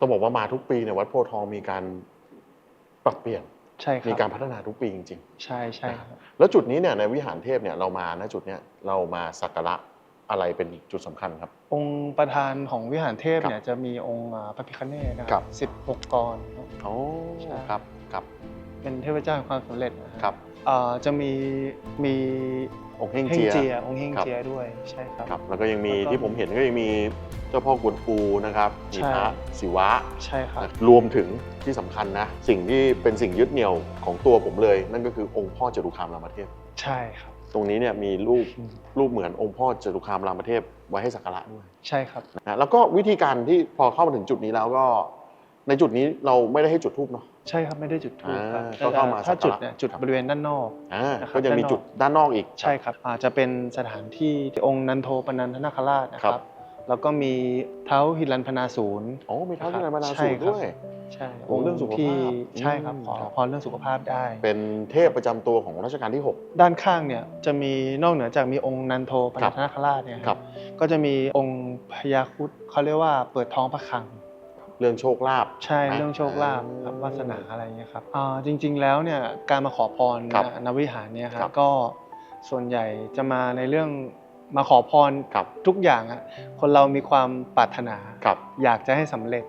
ต้องบอกว่ามาทุกปีเนี่ยวัดโพธิ์ทองมีการปรับเปลี่ยนใช่ครัมีบการพัฒนาทุกปีจริงใช่ใช่ครับๆแล้วจุดนี้เนี่ยในวิหารเทพเนี่ยเรามาณจุดเนี้ยเรามาสักการะอะไรเป็นจุดสำคัญครับ องค์ประธานของวิหารเทพครับเนี่ยจะมีองค์อ่าพระพิฆเนศนะคครัรับบสิบหกกรครับโอ้ใช่ครับครับ เป็นเทพเจ้าแห่งความสำเร็จนะฮะครับอ่าจะมีมีองค์เฮงเฮงเจียเจียองค์เฮงครับเจียด้วยใช่ครับครับแล้วก็ยังมีแล้วก็ที่ผมเห็นก็ยังมี เจ้าพ่อกวนอูนะครับมีใช่พระศิวะใช่ครับรวมถึงที่สำคัญนะ สิ่งที่เป็นสิ่งยึดเหนี่ยวของตัวผมเลย นั่นก็คือองค์พ่อจตุคามรามเทพใช่ครับ ตรงนี้เนี่ยมีรูปอืมรูปเหมือนองค์พ่อจตุคามรามเทพไว้ให้สักการะด้วยใช่ครับนะแล้วก็วิธีการที่พอเข้ามาถึงจุดนี้แล้วก็ ในจุดนี้เราไม่ได้ให้จุดทูบเนาะใช่ครับไม่ได้จุดทูบครับอ่าก็เข้ามาถ้าสักการะจุดเนี่ยจุดบริเวณด้านนอกอ่านะครับก็ยังมีจุดด้านนอกอีกใช่ครับอาจจะเป็นสถานที่ที่องค์นันโทปนันทนาคราชนะคครัรับบ แล้วก็มีเท้าหิรันพนาศูนย์โอ้มีเท้าที่คไหรันบมานาใช่สูตรครับด้วย ใช่โอ้เรื่องสุขภาพที่ใช่ครับอืมขอครับ พรเรื่องสุขภาพได้ เป็นเทพประจำตัวของรัชกาลที่ ด้านข้างเนี่ยจะมีนอกเหนือจากมีองค์นันโทปครันับนทนาคราชเนี่ยครับ ก็จะมีองค์พญาครุดเขาเรียกว่าเปิดท้องพระคลัง 6 เรื่องโชคลาภ ใช่นะเรื่องโชคลาภครับอ่าวาสนาอะไรเงี้ยครับอ่าจริงๆแล้วเนี่ยการมาขอพรครับณวิหารเนี่ยคครัรับบก็ส่วนใหญ่จะมาในเรื่อง มาขอพรครับทุกอย่างอะคนเรามีความปรารถนาครับอยากจะให้สำเร็จ